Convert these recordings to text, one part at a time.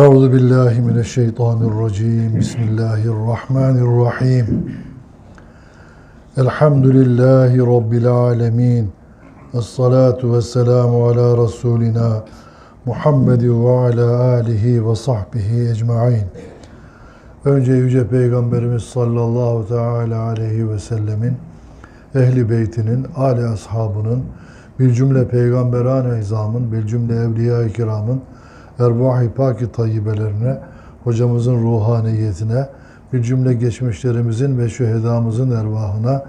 Euzu billahi mineşşeytanirracim. Bismillahirrahmanirrahim. Elhamdülillahi rabbil alamin. Essalatu vesselamu ala rasulina Muhammed ve ala alihi ve sahbihi ecmaîn. Önce yüce peygamberimiz sallallahu teala aleyhi ve sellemin ehli beytinin, âli ashabının, bir cümle peygamberan izamın, bir cümle evliya-i kiramın, ervah-ı pak-ı tayyibelerine, hocamızın ruhaniyetine, bir cümle geçmişlerimizin ve şühedamızın ervahına,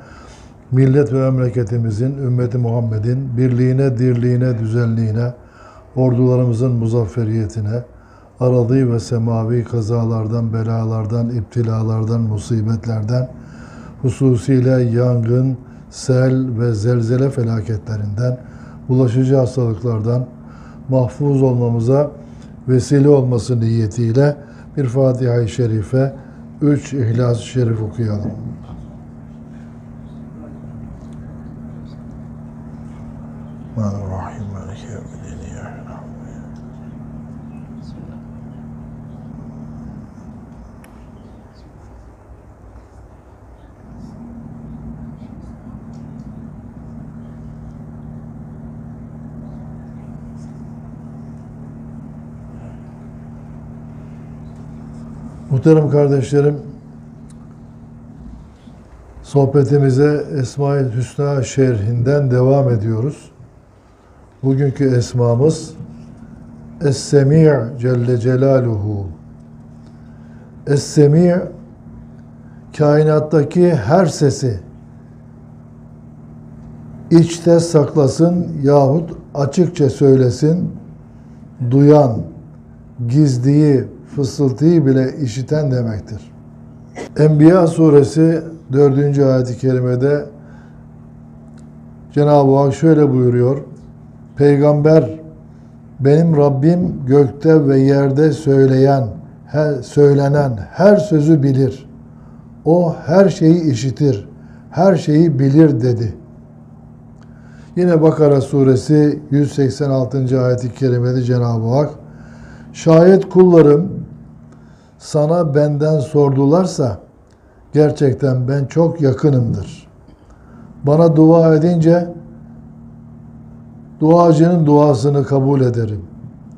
millet ve memleketimizin, ümmeti Muhammed'in birliğine, dirliğine, düzenliğine, ordularımızın muzafferiyetine, aradı ve semavi kazalardan, belalardan, iptilalardan, musibetlerden, hususiyle yangın, sel ve zelzele felaketlerinden, bulaşıcı hastalıklardan mahfuz olmamıza vesile olması niyetiyle bir Fatiha-i Şerife, üç İhlas-ı Şerif okuyalım. Bismillahirrahmanirrahim. Muhterem kardeşlerim, sohbetimize Esma-i Hüsna şerhinden devam ediyoruz. Bugünkü esmamız Es-Semi' Celle Celaluhu. Es-Semi' kainattaki her sesi içte saklasın yahut açıkça söylesin, duyan, gizliyi, fısıltıyı bile işiten demektir. Enbiya suresi 4. ayet-i kerimede Cenab-ı Hak şöyle buyuruyor. Peygamber benim Rabbim gökte ve yerde söyleyen, her, söylenen her sözü bilir. O her şeyi işitir, her şeyi bilir dedi. Yine Bakara suresi 186. ayet-i kerimede Cenab-ı Hak Şayet kullarım sana benden sordularsa gerçekten ben çok yakınımdır. Bana dua edince duacının duasını kabul ederim.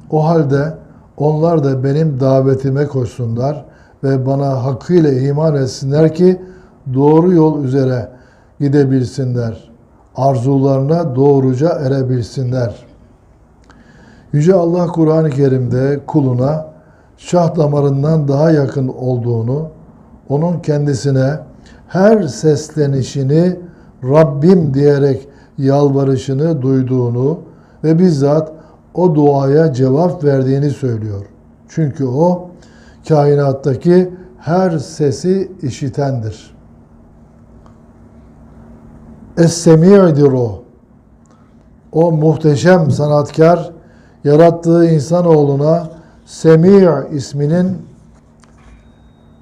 O halde onlar da benim davetime koşsunlar ve bana hakkıyla iman etsinler ki doğru yol üzere gidebilsinler. Arzularına doğruca erebilsinler.'' Yüce Allah Kur'an-ı Kerim'de kuluna şah damarından daha yakın olduğunu, onun kendisine her seslenişini Rabbim diyerek yalvarışını duyduğunu ve bizzat o duaya cevap verdiğini söylüyor. Çünkü o kainattaki her sesi işitendir. Es-Semi'dir o. O muhteşem sanatkar yarattığı insanoğluna Semih isminin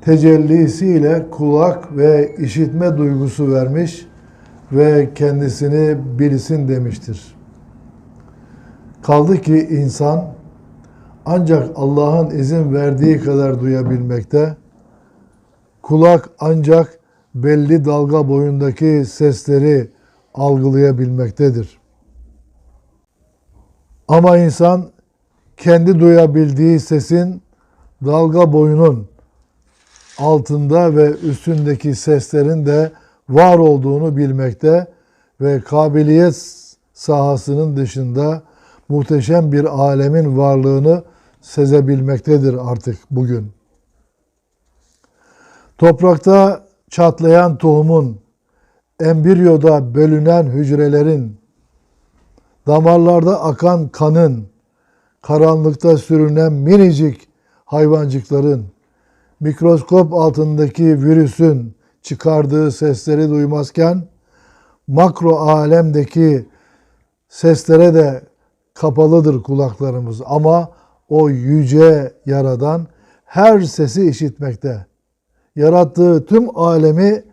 tecellisiyle kulak ve işitme duygusu vermiş ve kendisini bilsin demiştir. Kaldı ki insan ancak Allah'ın izin verdiği kadar duyabilmekte, kulak ancak belli dalga boyundaki sesleri algılayabilmektedir. Ama insan kendi duyabildiği sesin dalga boyunun altında ve üstündeki seslerin de var olduğunu bilmekte ve kabiliyet sahasının dışında muhteşem bir alemin varlığını sezebilmektedir artık bugün. Toprakta çatlayan tohumun, embriyoda bölünen hücrelerin, damarlarda akan kanın, karanlıkta sürünen minicik hayvancıkların, mikroskop altındaki virüsün çıkardığı sesleri duymazken, makro alemdeki seslere de kapalıdır kulaklarımız. Ama o yüce yaradan her sesi işitmekte. Yarattığı tüm alemi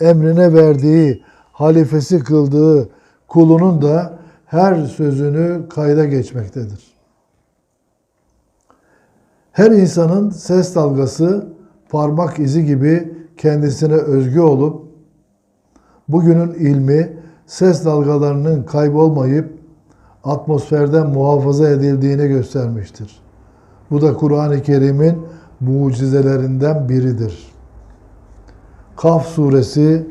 emrine verdiği, halifesi kıldığı kulunun da her sözünü kayda geçmektedir. Her insanın ses dalgası parmak izi gibi kendisine özgü olup bugünün ilmi ses dalgalarının kaybolmayıp atmosferden muhafaza edildiğini göstermiştir. Bu da Kur'an-ı Kerim'in mucizelerinden biridir. Kaf suresi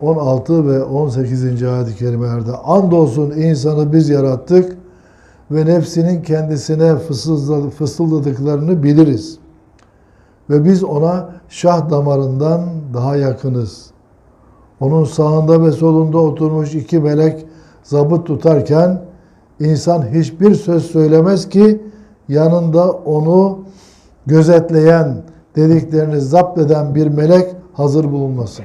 16 ve 18. ayet-i kerimelerde andolsun insanı biz yarattık ve nefsinin kendisine fısıldadı- fısıldadıklarını biliriz. Ve biz ona şah damarından daha yakınız. Onun sağında ve solunda oturmuş iki melek zabıt tutarken insan hiçbir söz söylemez ki yanında onu gözetleyen, dediklerini zapt eden bir melek hazır bulunmasın.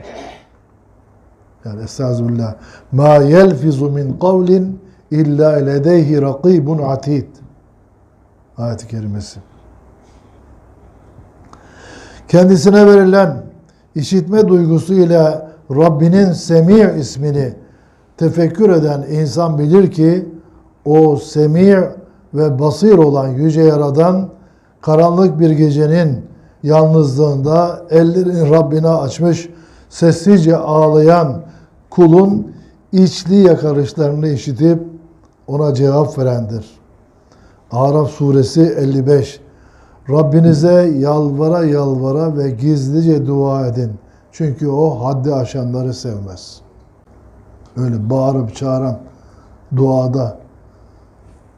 Yani estağfirullah. Ma yelfizu min kavlin illa ledeyhi rakibun atid. Ayet-i kerimesi. Kendisine verilen işitme duygusu ile Rabbinin Semi' ismini tefekkür eden insan bilir ki o Semi' ve Basir olan Yüce Yaradan karanlık bir gecenin yalnızlığında ellerini Rabbine açmış sessizce ağlayan kulun içli yakarışlarını işitip ona cevap verendir. Araf suresi 55 Rabbinize yalvara yalvara ve gizlice dua edin. Çünkü o haddi aşanları sevmez. Öyle bağırıp çağıran duada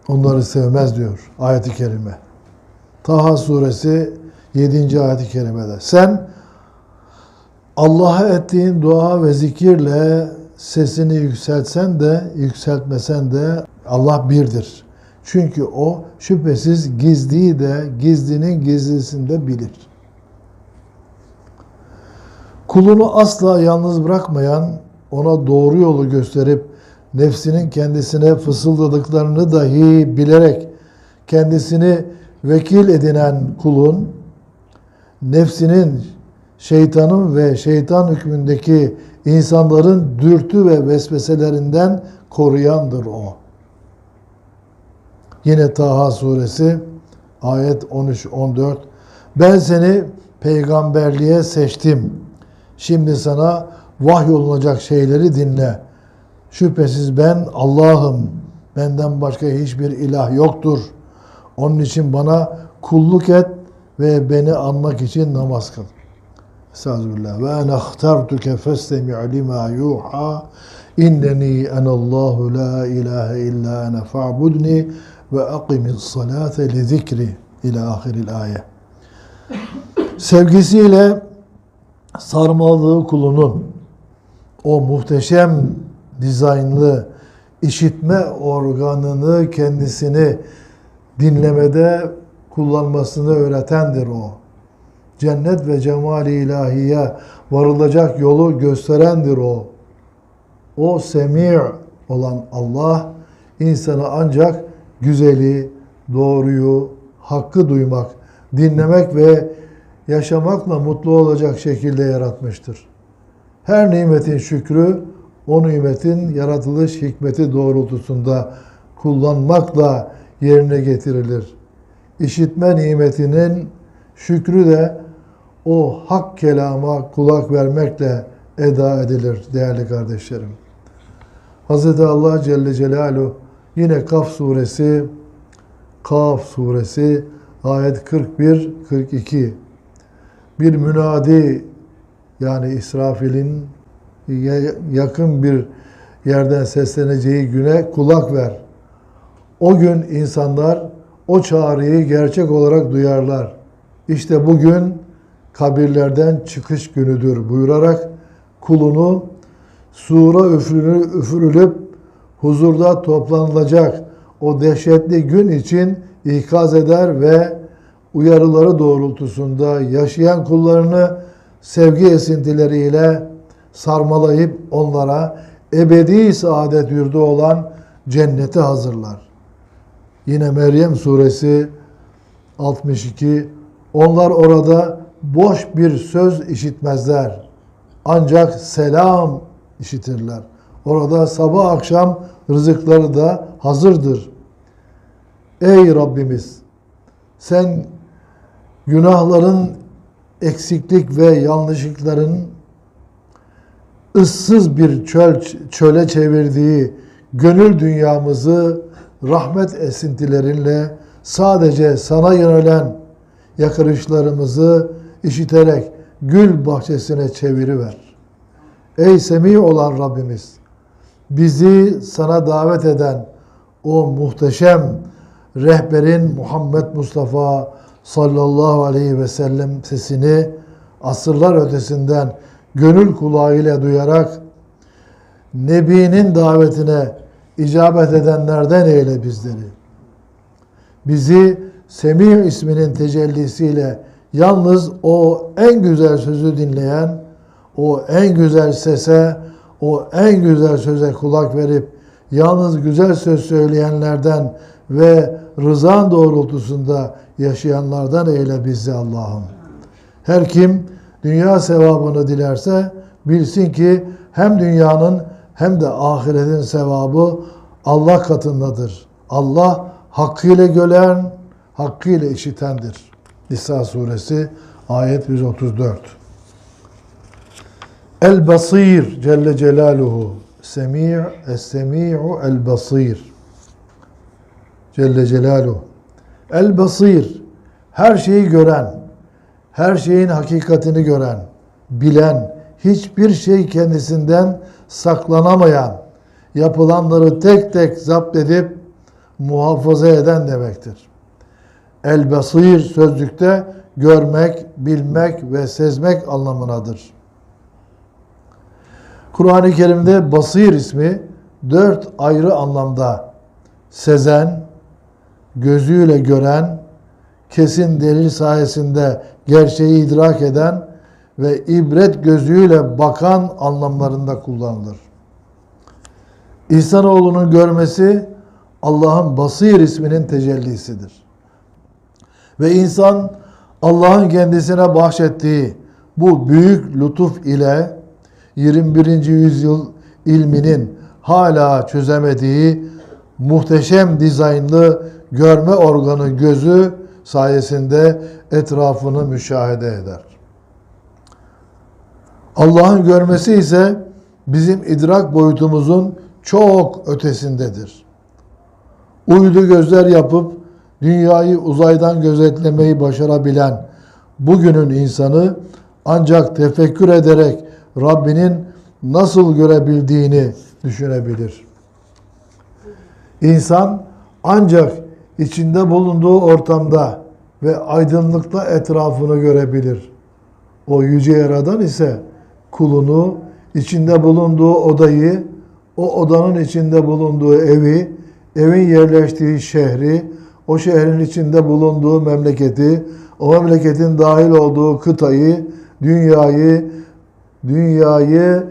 onları sevmez diyor ayet-i kerime. Taha suresi 7. ayet-i kerimede. Sen Allah'a ettiğin dua ve zikirle sesini yükseltsen de yükseltmesen de Allah birdir. Çünkü o şüphesiz gizliyi de gizlinin gizlisini de bilir. Kulunu asla yalnız bırakmayan, ona doğru yolu gösterip nefsinin kendisine fısıldadıklarını dahi bilerek kendisini vekil edinen kulun nefsinin, şeytanın ve şeytan hükmündeki insanların dürtü ve vesveselerinden koruyandır o. Yine Taha suresi ayet 13-14 Ben seni peygamberliğe seçtim. Şimdi sana vahyolunacak şeyleri dinle. Şüphesiz ben Allah'ım. Benden başka hiçbir ilah yoktur. Onun için bana kulluk et ve beni anmak için namaz kıl. Estağfirullah. Ve ene ahtartuke festemi' lima yuha. İnneni enallahu la ilahe illa ene fa'budni ve akimis salate li zikri ila ahiril ayet. Sevgisiyle sarmaladığı kulunun o muhteşem dizaynlı işitme organını kendisini dinlemede kullanmasını öğretendir o. Cennet ve cemali ilahiye varılacak yolu gösterendir o. O semi' olan Allah insanı ancak güzeli, doğruyu, hakkı duymak, dinlemek ve yaşamakla mutlu olacak şekilde yaratmıştır. Her nimetin şükrü o nimetin yaratılış hikmeti doğrultusunda kullanmakla yerine getirilir. İşitme nimetinin şükrü de o hak kelama kulak vermekle eda edilir değerli kardeşlerim. Hz. Allah Celle Celaluhu yine Kaf suresi Kaf suresi ayet 41-42 bir münadi yani İsrafil'in ya- yakın bir yerden sesleneceği güne kulak ver. O gün insanlar o çağrıyı gerçek olarak duyarlar. İşte bugün kabirlerden çıkış günüdür buyurarak kulunu sura üfürülü, üfürülüp huzurda toplanılacak o dehşetli gün için ikaz eder ve uyarıları doğrultusunda yaşayan kullarını sevgi esintileriyle sarmalayıp onlara ebedi saadet yurdu olan cenneti hazırlar. Yine Meryem suresi 62 Onlar orada boş bir söz işitmezler. Ancak selam işitirler. Orada sabah akşam rızıkları da hazırdır. Ey Rabbimiz sen günahların eksiklik ve yanlışlıkların ıssız bir çöl çöle çevirdiği gönül dünyamızı rahmet esintilerinle sadece sana yönelen yakarışlarımızı işiterek gül bahçesine çeviriver. Ey semi olan Rabbimiz, bizi sana davet eden o muhteşem rehberin Muhammed Mustafa sallallahu aleyhi ve sellem sesini asırlar ötesinden gönül kulağıyla duyarak Nebi'nin davetine icabet edenlerden eyle bizleri. Bizi Semih isminin tecellisiyle yalnız o en güzel sözü dinleyen, o en güzel sese, o en güzel söze kulak verip yalnız güzel söz söyleyenlerden ve rızan doğrultusunda yaşayanlardan eyle bizi Allah'ım. Her kim dünya sevabını dilerse bilsin ki hem dünyanın hem de ahiretin sevabı Allah katındadır. Allah hakkıyla gören, hakkıyla işitendir. Nisa suresi ayet 134. El Basir Celle Celaluhu Semi' Es-Semi'u El Basir Celle Celaluhu El Basir her şeyi gören, her şeyin hakikatini gören, bilen, hiçbir şey kendisinden saklanamayan, yapılanları tek tek zapt edip muhafaza eden demektir. El basir sözlükte görmek, bilmek ve sezmek anlamınadır. Kur'an-ı Kerim'de basir ismi dört ayrı anlamda sezen, gözüyle gören, kesin delil sayesinde gerçeği idrak eden ve ibret gözüyle bakan anlamlarında kullanılır. İnsanoğlunun görmesi Allah'ın Basir isminin tecellisidir. Ve insan Allah'ın kendisine bahşettiği bu büyük lütuf ile 21. yüzyıl ilminin hala çözemediği muhteşem dizaynlı görme organı gözü sayesinde etrafını müşahede eder. Allah'ın görmesi ise bizim idrak boyutumuzun çok ötesindedir. Uydu gözler yapıp dünyayı uzaydan gözetlemeyi başarabilen bugünün insanı ancak tefekkür ederek Rabbinin nasıl görebildiğini düşünebilir. İnsan ancak içinde bulunduğu ortamda ve aydınlıkta etrafını görebilir. O yüce yaradan ise kulunu, içinde bulunduğu odayı, o odanın içinde bulunduğu evi, evin yerleştiği şehri, o şehrin içinde bulunduğu memleketi, o memleketin dahil olduğu kıtayı, dünyayı, dünyayı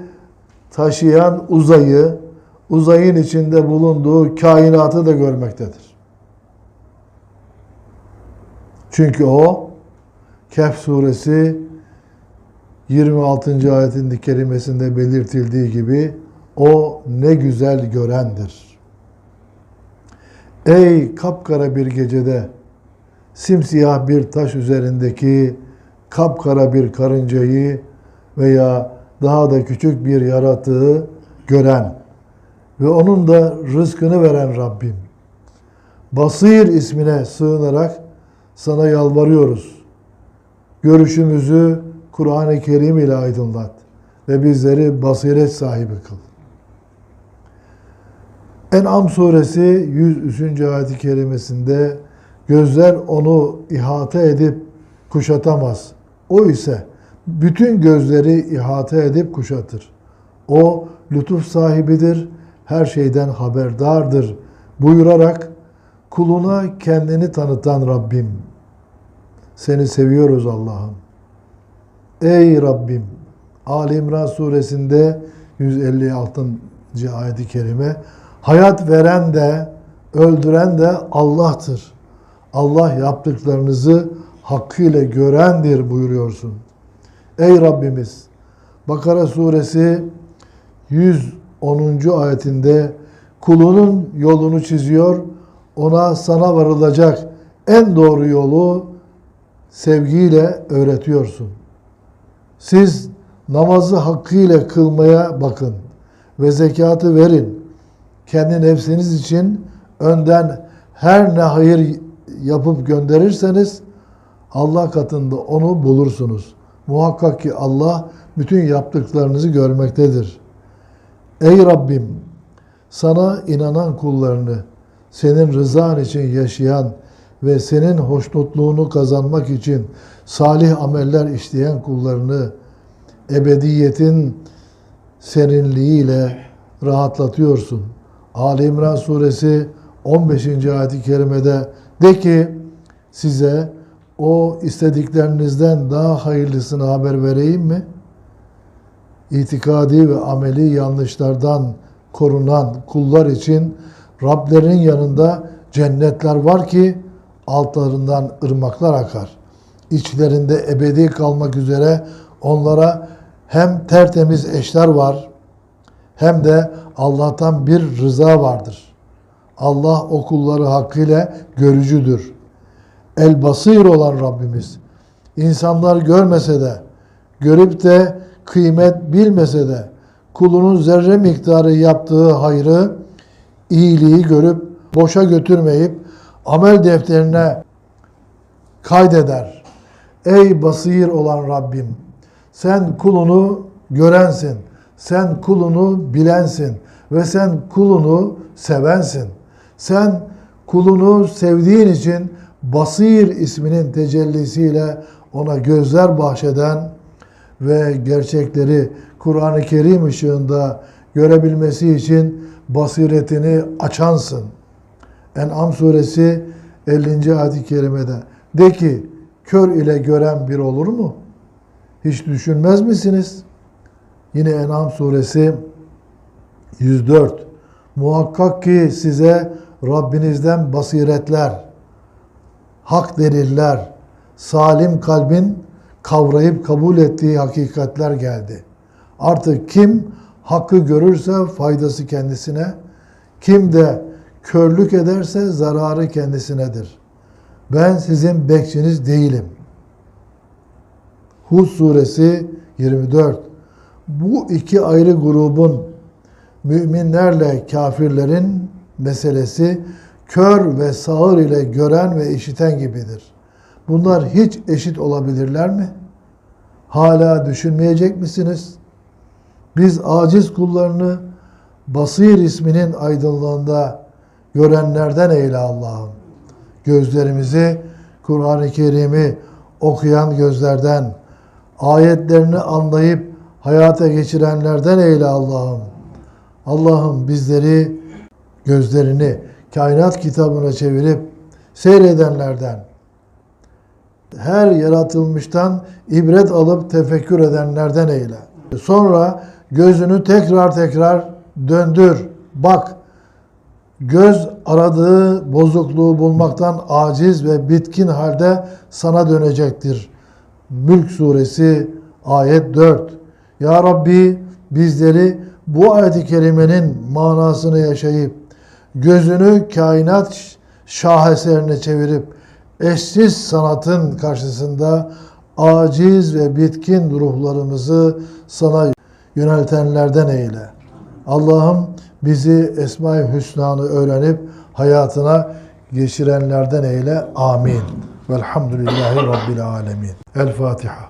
taşıyan uzayı, uzayın içinde bulunduğu kainatı da görmektedir. Çünkü o Kehf suresi 26. ayetin kerimesinde belirtildiği gibi o ne güzel görendir. Ey kapkara bir gecede simsiyah bir taş üzerindeki kapkara bir karıncayı veya daha da küçük bir yaratığı gören ve onun da rızkını veren Rabbim. Basir ismine sığınarak sana yalvarıyoruz. Görüşümüzü Kur'an-ı Kerim ile aydınlat ve bizleri basiret sahibi kıl. En'am suresi 103. ayet-i kerimesinde gözler onu ihate edip kuşatamaz. O ise bütün gözleri ihate edip kuşatır. O lütuf sahibidir, her şeyden haberdardır buyurarak kuluna kendini tanıtan Rabbim. Seni seviyoruz Allah'ım. Ey Rabbim! Ali İmran suresinde 156. ayet-i kerime Hayat veren de öldüren de Allah'tır. Allah yaptıklarınızı hakkıyla görendir buyuruyorsun. Ey Rabbimiz! Bakara suresi 110. ayetinde kulunun yolunu çiziyor, ona sana varılacak en doğru yolu sevgiyle öğretiyorsun. Siz namazı hakkıyla kılmaya bakın ve zekatı verin. Kendi nefsiniz için önden her ne hayır yapıp gönderirseniz Allah katında onu bulursunuz. Muhakkak ki Allah bütün yaptıklarınızı görmektedir. Ey Rabbim sana inanan kullarını senin rızan için yaşayan ve senin hoşnutluğunu kazanmak için salih ameller işleyen kullarını ebediyetin serinliğiyle rahatlatıyorsun. Ali İmran suresi 15. ayet-i kerimede de ki size o istediklerinizden daha hayırlısını haber vereyim mi? İtikadi ve ameli yanlışlardan korunan kullar için Rablerinin yanında cennetler var ki altlarından ırmaklar akar. İçlerinde ebedi kalmak üzere onlara hem tertemiz eşler var hem de Allah'tan bir rıza vardır. Allah o kulları hakkıyla görücüdür. El basir olan Rabbimiz insanlar görmese de görüp de kıymet bilmese de kulunun zerre miktarı yaptığı hayrı, iyiliği görüp boşa götürmeyip amel defterine kaydeder. Ey basir olan Rabbim sen kulunu görensin. Sen kulunu bilensin ve sen kulunu sevensin. Sen kulunu sevdiğin için Basir isminin tecellisiyle ona gözler bahşeden ve gerçekleri Kur'an-ı Kerim ışığında görebilmesi için basiretini açansın. En'am suresi 50. ayet-i kerimede de ki kör ile gören bir olur mu? Hiç düşünmez misiniz? Yine En'am suresi 104. Muhakkak ki size Rabbinizden basiretler, hak deliller, salim kalbin kavrayıp kabul ettiği hakikatler geldi. Artık kim hakkı görürse faydası kendisine, kim de körlük ederse zararı kendisinedir. Ben sizin bekçiniz değilim. Hud suresi 24. Bu iki ayrı grubun müminlerle kafirlerin meselesi kör ve sağır ile gören ve işiten gibidir. Bunlar hiç eşit olabilirler mi? Hala düşünmeyecek misiniz? Biz aciz kullarını Basir isminin aydınlığında görenlerden eyle Allah'ım. Gözlerimizi Kur'an-ı Kerim'i okuyan gözlerden, ayetlerini anlayıp hayata geçirenlerden eyle Allah'ım. Allah'ım bizleri gözlerini kainat kitabına çevirip seyredenlerden, her yaratılmıştan ibret alıp tefekkür edenlerden eyle. Sonra gözünü tekrar tekrar döndür, bak. Göz aradığı bozukluğu bulmaktan aciz ve bitkin halde sana dönecektir. Mülk suresi ayet 4. Ya Rabbi bizleri bu ayet-i kerimenin manasını yaşayıp gözünü kainat şaheserine çevirip eşsiz sanatın karşısında aciz ve bitkin ruhlarımızı sana yöneltenlerden eyle. Allah'ım bizi Esma-i Hüsna'nı öğrenip hayatına geçirenlerden eyle. Amin. Velhamdülillahi Rabbil Alemin. El Fatiha.